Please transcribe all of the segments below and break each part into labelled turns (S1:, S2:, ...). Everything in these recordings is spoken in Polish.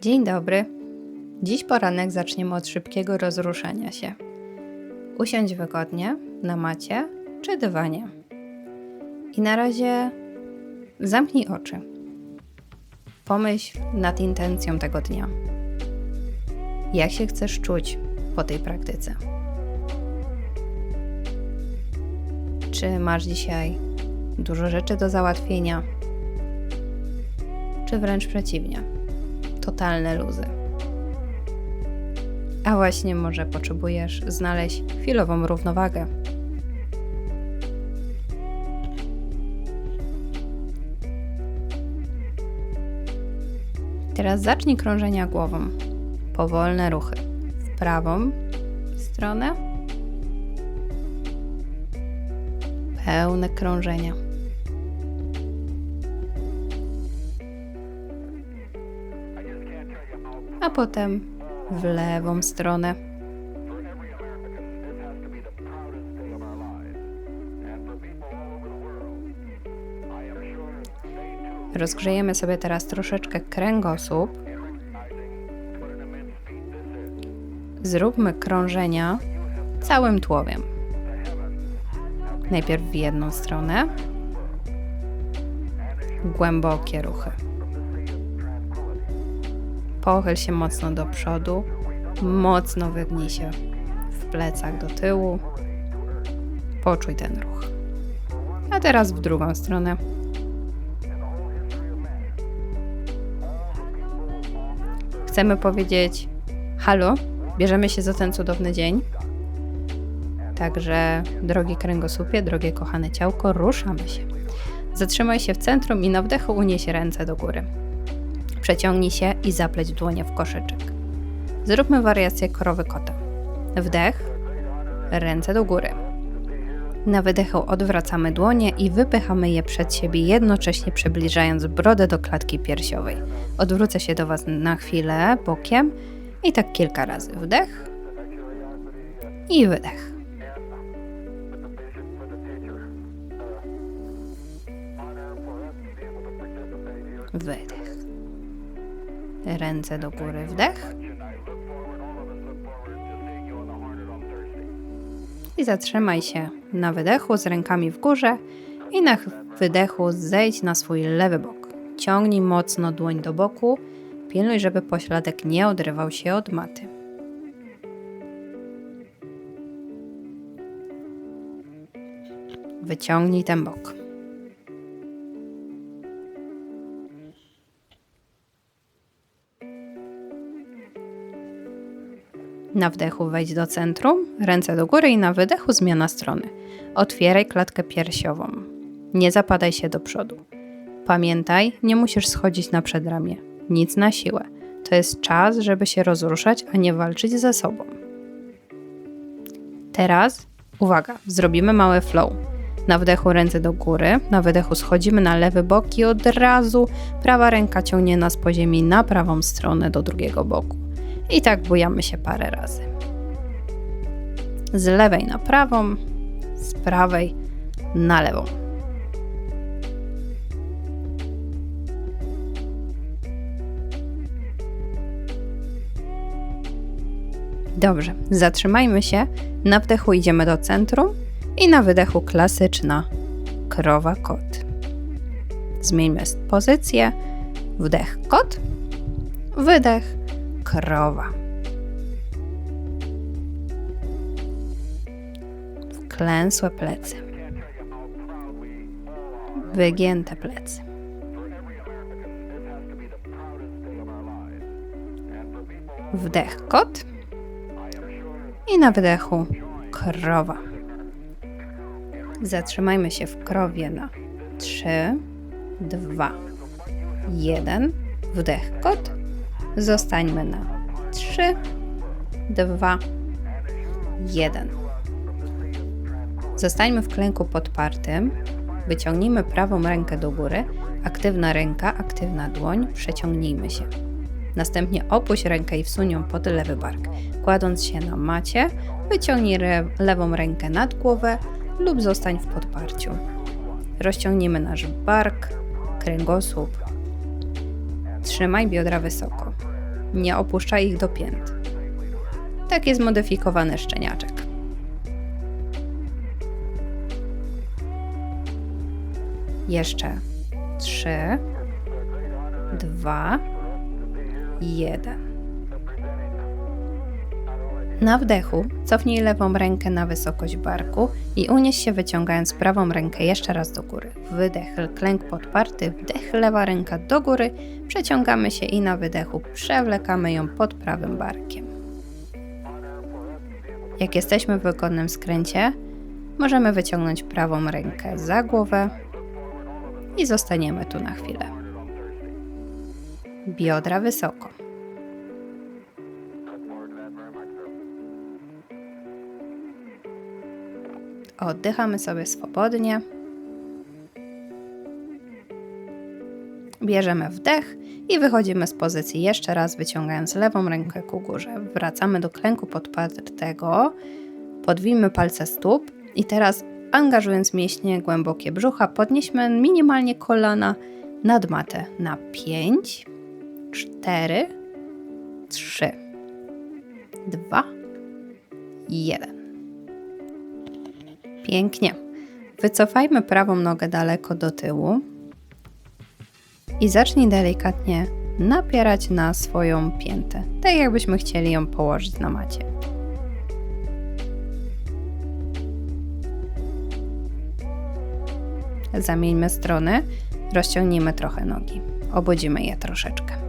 S1: Dzień dobry. Dziś poranek zaczniemy od szybkiego rozruszania się. Usiądź wygodnie na macie czy dywanie. I na razie zamknij oczy. Pomyśl nad intencją tego dnia. Jak się chcesz czuć po tej praktyce? Czy masz dzisiaj dużo rzeczy do załatwienia? Czy wręcz przeciwnie? Totalne luzy. A właśnie może potrzebujesz znaleźć chwilową równowagę. Teraz zacznij krążenia głową. Powolne ruchy. W prawą stronę. Pełne krążenia. Potem w lewą stronę. Rozgrzejemy sobie teraz troszeczkę kręgosłup. Zróbmy krążenia całym tułowiem. Najpierw w jedną stronę. Głębokie ruchy. Pochyl się mocno do przodu, mocno wygnij się w plecach do tyłu. Poczuj ten ruch. A teraz w drugą stronę. Chcemy powiedzieć: Halo, bierzemy się za ten cudowny dzień. Także, drogi kręgosłupie, drogie kochane ciałko, ruszamy się. Zatrzymaj się w centrum i na wdechu unieś ręce do góry. Przeciągnij się i zapleć dłonie w koszyczek. Zróbmy wariację korowy kota. Wdech, ręce do góry. Na wydechu odwracamy dłonie i wypychamy je przed siebie, jednocześnie przybliżając brodę do klatki piersiowej. Odwrócę się do Was na chwilę bokiem i tak kilka razy. Wdech i wydech. Wydech ręce do góry, wdech. I zatrzymaj się na wydechu z rękami w górze i na wydechu zejdź na swój lewy bok. Ciągnij mocno dłoń do boku, pilnuj, żeby pośladek nie odrywał się od maty. Wyciągnij ten bok. Na wdechu wejdź do centrum, ręce do góry i na wydechu zmiana strony. Otwieraj klatkę piersiową. Nie zapadaj się do przodu. Pamiętaj, nie musisz schodzić na przedramię. Nic na siłę. To jest czas, żeby się rozruszać, a nie walczyć ze sobą. Teraz, uwaga, zrobimy małe flow. Na wdechu ręce do góry, na wydechu schodzimy na lewy bok i od razu prawa ręka ciągnie nas po ziemi na prawą stronę do drugiego boku. I tak bujamy się parę razy. Z lewej na prawą, z prawej na lewą. Dobrze, zatrzymajmy się. Na wdechu idziemy do centrum i na wydechu klasyczna krowa kot. Zmieńmy pozycję. Wdech kot, wydech krowa. Wklęsłe plecy. Wygięte plecy. Wdech kot. I na wydechu krowa. Zatrzymajmy się w krowie na 3, 2, 1. Wdech kot. Zostańmy na 3, 2, 1. Zostańmy w klęku podpartym. Wyciągnijmy prawą rękę do góry. Aktywna ręka, aktywna dłoń. Przeciągnijmy się. Następnie opuść rękę i wsuń ją pod lewy bark. Kładąc się na macie, wyciągnij lewą rękę nad głowę lub zostań w podparciu. Rozciągniemy nasz bark, kręgosłup. Trzymaj biodra wysoko. Nie opuszczaj ich do pięt. Taki zmodyfikowany szczeniaczek. Jeszcze trzy, dwa, jeden. Na wdechu cofnij lewą rękę na wysokość barku i unieś się wyciągając prawą rękę jeszcze raz do góry. Wydech, klęk podparty, wdech, lewa ręka do góry, przeciągamy się i na wydechu przewlekamy ją pod prawym barkiem. Jak jesteśmy w wygodnym skręcie, możemy wyciągnąć prawą rękę za głowę i zostaniemy tu na chwilę. Biodra wysoko. Oddychamy sobie swobodnie. Bierzemy wdech i wychodzimy z pozycji jeszcze raz, wyciągając lewą rękę ku górze. Wracamy do klęku podpartego, podwijmy palce stóp i teraz angażując mięśnie głębokie brzucha, podnieśmy minimalnie kolana nad matę na 5, 4, 3, 2, 1. Pięknie. Wycofajmy prawą nogę daleko do tyłu i zacznij delikatnie napierać na swoją piętę, tak jakbyśmy chcieli ją położyć na macie. Zamieńmy strony, rozciągnijmy trochę nogi, obudzimy je troszeczkę.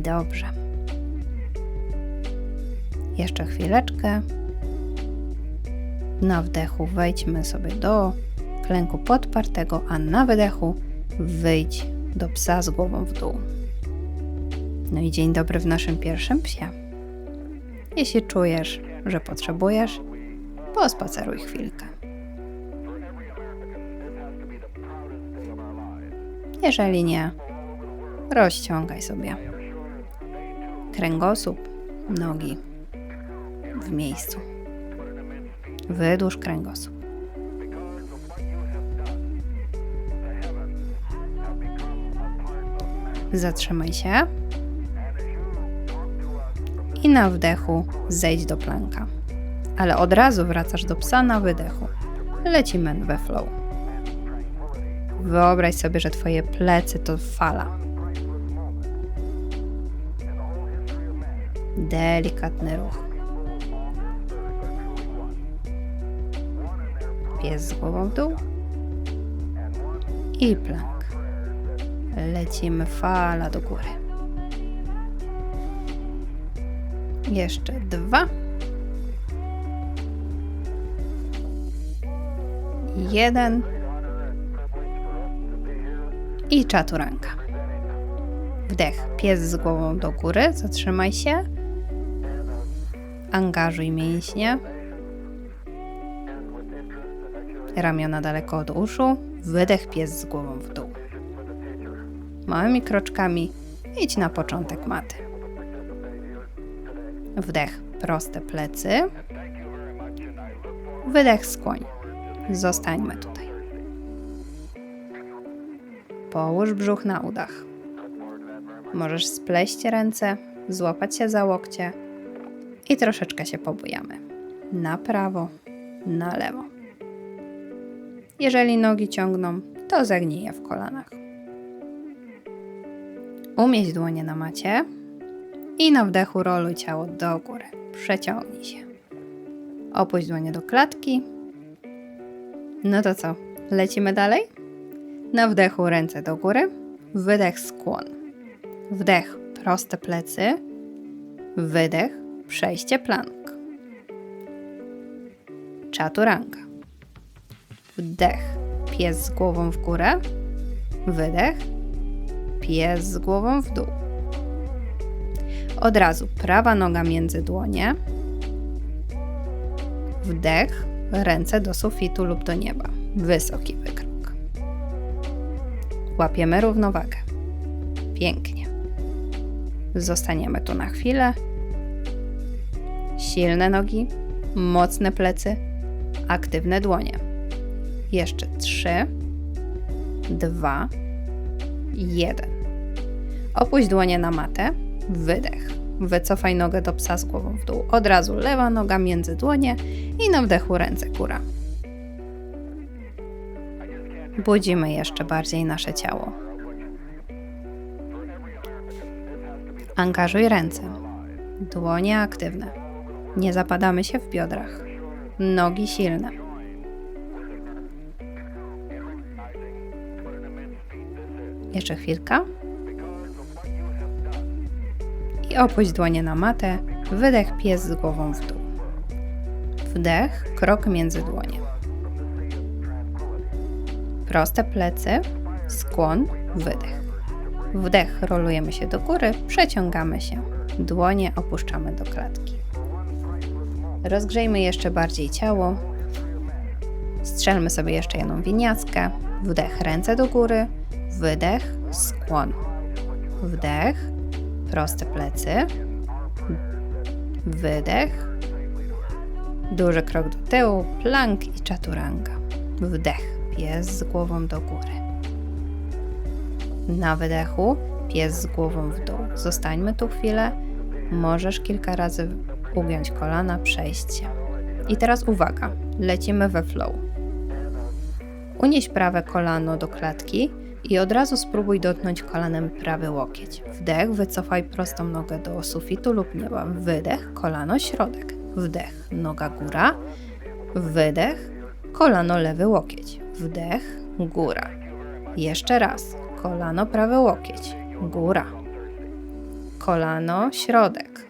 S1: Dobrze. Jeszcze chwileczkę. Na wdechu wejdźmy sobie do klęku podpartego, a na wydechu wyjdź do psa z głową w dół. No i dzień dobry w naszym pierwszym psie. Jeśli czujesz, że potrzebujesz, pospaceruj chwilkę. Jeżeli nie, rozciągaj sobie kręgosłup, nogi w miejscu. Wydłuż kręgosłup. Zatrzymaj się i na wdechu zejdź do planka. Ale od razu wracasz do psa na wydechu. Lecimy we flow. Wyobraź sobie, że twoje plecy to fala. Delikatny ruch. Pies z głową w dół i plank. Lecimy fala do góry. Jeszcze dwa. Jeden. I czaturanka. Wdech. Pies z głową do góry. Zatrzymaj się. Angażuj mięśnie. Ramiona daleko od uszu. Wydech pies z głową w dół. Małymi kroczkami idź na początek maty. Wdech proste plecy. Wydech skłoń. Zostańmy tutaj. Połóż brzuch na udach. Możesz spleść ręce, złapać się za łokcie i troszeczkę się pobujamy. Na prawo, na lewo. Jeżeli nogi ciągną, to zagnij w kolanach. Umieść dłonie na macie i na wdechu roluj ciało do góry. Przeciągnij się. Opuść dłonie do klatki. No to co? Lecimy dalej? Na wdechu ręce do góry. Wydech skłon. Wdech proste plecy. Wydech przejście plank. Czaturanka. Wdech. Pies z głową w górę. Wydech. Pies z głową w dół. Od razu prawa noga między dłonie. Wdech, ręce do sufitu lub do nieba. Wysoki wykrok. Łapiemy równowagę. Pięknie. Zostaniemy tu na chwilę. Silne nogi, mocne plecy Aktywne dłonie. Jeszcze trzy, dwa, jeden. Opuść dłonie na matę. Wydech. Wycofaj nogę do psa z głową w dół. Od razu lewa noga między dłonie i na wdechu ręce góra. Budzimy jeszcze bardziej nasze ciało. Angażuj ręce. Dłonie aktywne. Nie zapadamy się w biodrach. Nogi silne. Jeszcze chwilka. I opuść dłonie na matę. Wydech pies z głową w dół. Wdech, krok między dłonie. Proste plecy, skłon, wydech. Wdech, rolujemy się do góry, przeciągamy się. Dłonie opuszczamy do klatki. Rozgrzejmy jeszcze bardziej ciało. Strzelmy sobie jeszcze jedną winiackę. Wdech, ręce do góry. Wydech, skłon. Wdech, proste plecy. Wydech. Duży krok do tyłu, plank i chaturanga. Wdech, pies z głową do góry. Na wydechu pies z głową w dół. Zostańmy tu chwilę. Możesz kilka razy ugiąć kolana, przejść się. I teraz uwaga, lecimy we flow. Unieś prawe kolano do klatki i od razu spróbuj dotknąć kolanem prawy łokieć. Wdech, wycofaj prostą nogę do sufitu lub nieba. Wydech, kolano, środek. Wdech, noga góra. Wydech, kolano, lewy łokieć. Wdech, góra. Jeszcze raz. Kolano, prawy łokieć. Góra. Kolano, środek.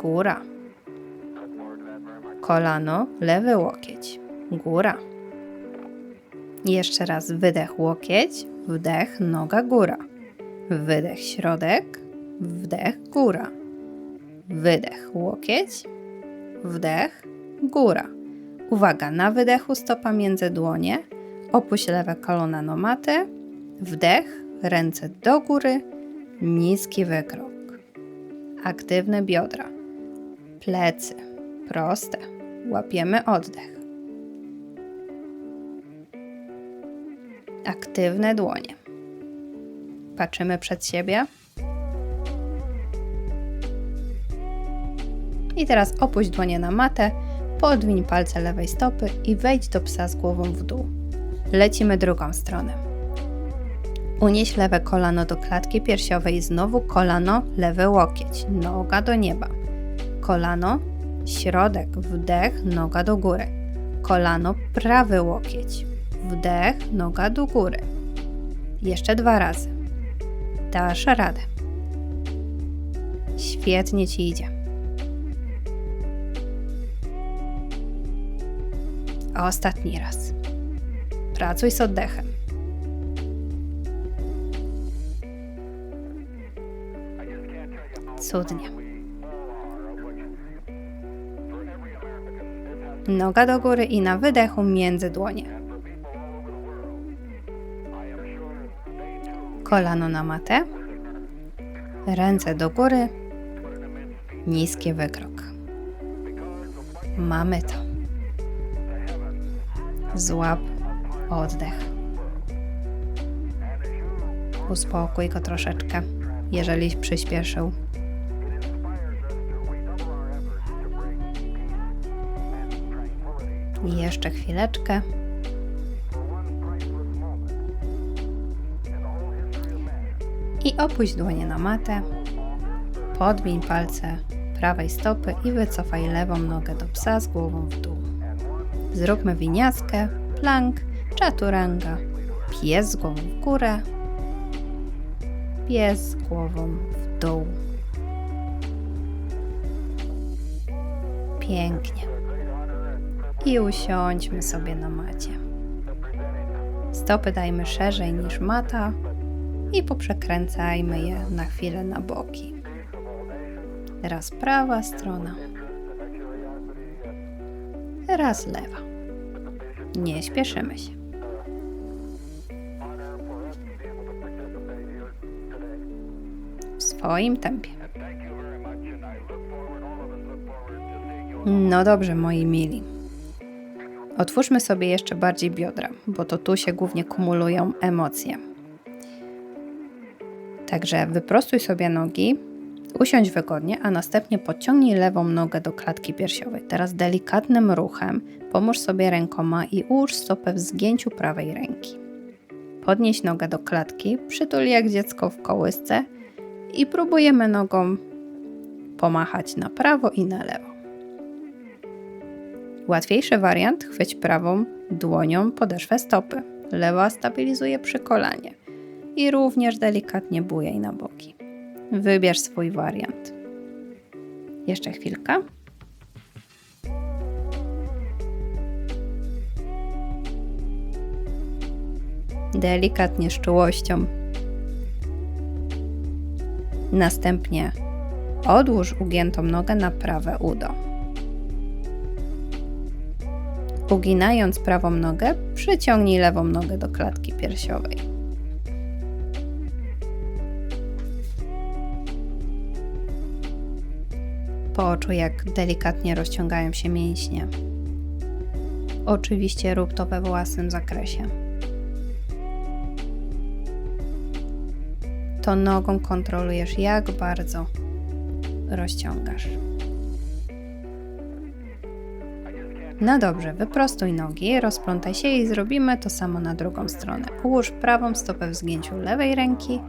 S1: Góra. Kolano, lewy łokieć. Góra. Jeszcze raz wydech łokieć, wdech noga góra. Wydech środek, wdech góra. Wydech łokieć, wdech góra. Uwaga, na wydechu stopa między dłonie, opuść lewe kolana na matę, wdech, ręce do góry, niski wykrok. Aktywne biodra, plecy, proste, łapiemy oddech. Aktywne dłonie. Patrzymy przed siebie. I teraz opuść dłonie na matę, podwiń palce lewej stopy i wejdź do psa z głową w dół. Lecimy drugą stronę. Unieś lewe kolano do klatki piersiowej, znowu kolano, lewy łokieć, noga do nieba. Kolano, środek, wdech, noga do góry. Kolano, prawy łokieć, wdech, noga do góry. Jeszcze dwa razy. Dasz radę. Świetnie ci idzie. Ostatni raz. Pracuj z oddechem. Cudnie. Noga do góry i na wydechu między dłonie. Kolano na matę. Ręce do góry. Niski wykrok. Mamy to. Złap oddech. Uspokój go troszeczkę, jeżeli przyspieszył. Jeszcze chwileczkę. I opuść dłonie na matę. Podwiń palce prawej stopy i wycofaj lewą nogę do psa z głową w dół. Zróbmy winiaskę, plank, chaturanga. Pies z głową w górę, pies z głową w dół. Pięknie. I usiądźmy sobie na macie. Stopy dajmy szerzej niż mata i poprzekręcajmy je na chwilę na boki. Teraz prawa strona. Raz lewa. Nie śpieszymy się. W swoim tempie. No dobrze, moi mili. Otwórzmy sobie jeszcze bardziej biodra, bo to tu się głównie kumulują emocje. Także wyprostuj sobie nogi, usiądź wygodnie, a następnie podciągnij lewą nogę do klatki piersiowej. Teraz delikatnym ruchem pomóż sobie rękoma i ułóż stopę w zgięciu prawej ręki. Podnieś nogę do klatki, przytul jak dziecko w kołysce i próbujemy nogą pomachać na prawo i na lewo. Łatwiejszy wariant chwyć prawą dłonią podeszwę stopy. Lewa stabilizuje przy kolanie i również delikatnie bujaj na boki. Wybierz swój wariant. Jeszcze chwilkę. Delikatnie z czułością. Następnie odłóż ugiętą nogę na prawe udo. Uginając prawą nogę, przyciągnij lewą nogę do klatki piersiowej. Poczuj, jak delikatnie rozciągają się mięśnie. Oczywiście rób to we własnym zakresie. To nogą kontrolujesz, jak bardzo rozciągasz. No dobrze, wyprostuj nogi, rozplątaj się i zrobimy to samo na drugą stronę. Ułóż prawą stopę w zgięciu lewej ręki.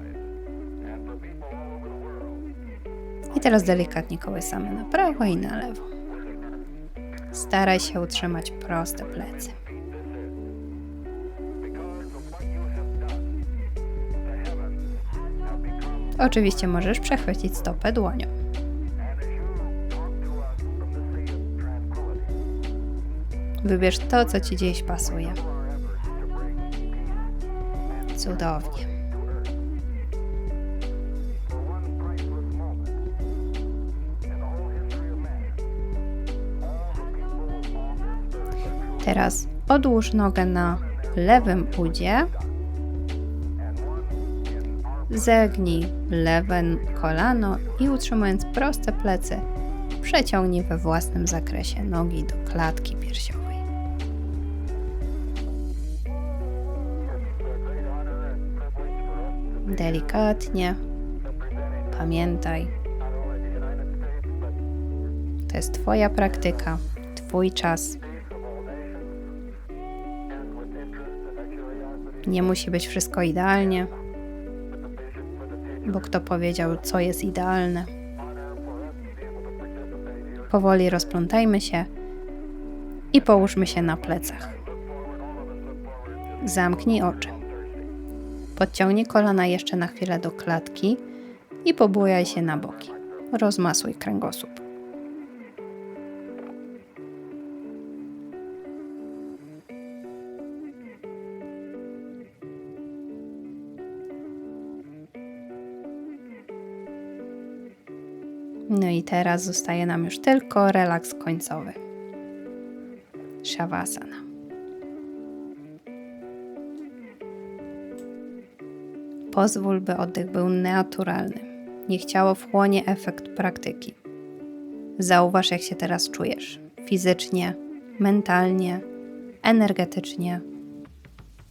S1: I teraz delikatnie kołysamy na prawo i na lewo. Staraj się utrzymać proste plecy. Oczywiście możesz przechwycić stopę dłonią. Wybierz to, co ci dziś pasuje. Cudownie. Teraz odłóż nogę na lewym udzie. Zegnij lewe kolano i utrzymując proste plecy, przeciągnij we własnym zakresie nogi do klatki piersiowej. Delikatnie. Pamiętaj, to jest Twoja praktyka, Twój czas. Nie musi być wszystko idealnie, bo kto powiedział, co jest idealne. Powoli rozplątajmy się i połóżmy się na plecach. Zamknij oczy. Podciągnij kolana jeszcze na chwilę do klatki i pobujaj się na boki. Rozmasuj kręgosłup. No i teraz zostaje nam już tylko relaks końcowy. Shavasana. Pozwól, by oddech był naturalny. Niech ciało wchłonie efekt praktyki. Zauważ, jak się teraz czujesz fizycznie, mentalnie, energetycznie.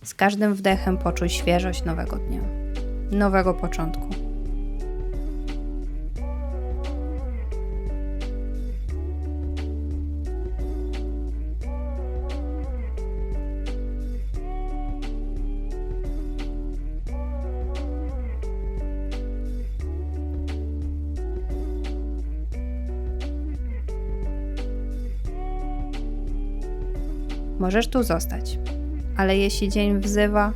S1: Z każdym wdechem poczuj świeżość nowego dnia, nowego początku. Możesz tu zostać, ale jeśli dzień wzywa,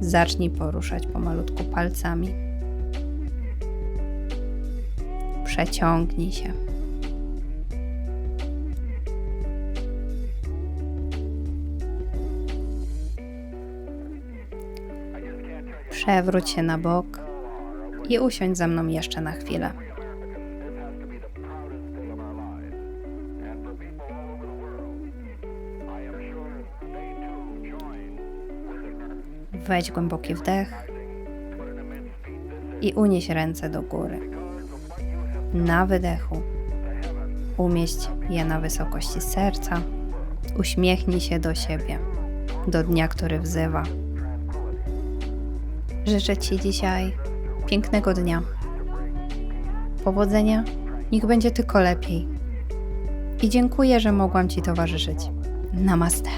S1: zacznij poruszać pomalutku palcami. Przeciągnij się. Przewróć się na bok i usiądź ze mną jeszcze na chwilę. Weź głęboki wdech i unieś ręce do góry. Na wydechu umieść je na wysokości serca. Uśmiechnij się do siebie, do dnia, który wzywa. Życzę Ci dzisiaj pięknego dnia. Powodzenia, niech będzie tylko lepiej. I dziękuję, że mogłam Ci towarzyszyć. Namaste.